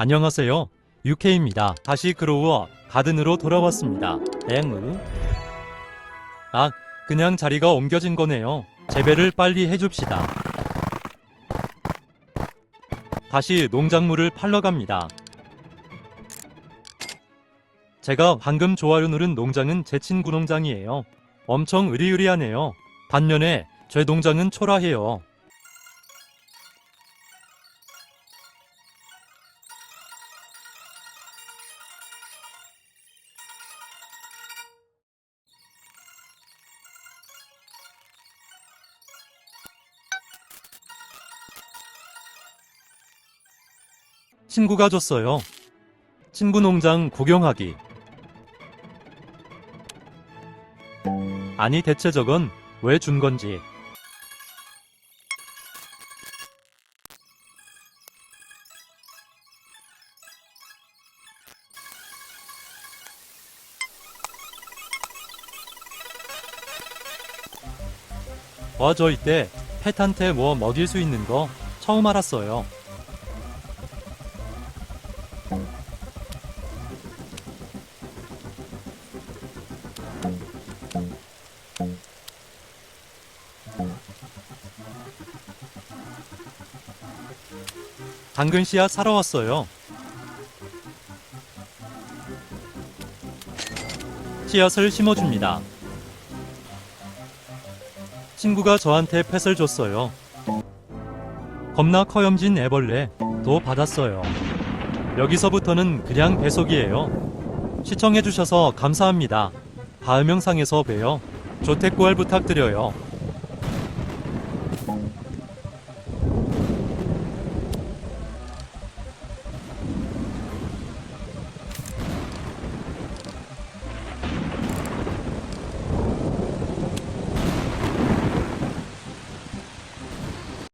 안녕하세요. UK입니다. 다시 그로우어 가든으로 돌아왔습니다. 엥으? 아, 그냥 자리가 옮겨진 거네요. 재배를 빨리 해줍시다. 다시 농작물을 팔러 갑니다. 제가 방금 좋아요 누른 농장은 제 친구 농장이에요. 엄청 으리으리하네요. 반면에 제 농장은 초라해요. 친구가 줬어요. 친구 농장 구경하기. 아니 대체 저건 왜 준 건지. 와, 저 이때 펫한테 뭐 먹일 수 있는 거 처음 알았어요. 당근 씨앗 사러 왔어요. 씨앗을 심어줍니다. 친구가 저한테 펫을 줬어요. 겁나 커염진 애벌레 도 받았어요. 여기서부터는 그냥 배속이에요. 시청해주셔서 감사합니다. 다음 영상에서 봬요. 조택 구할 부탁드려요.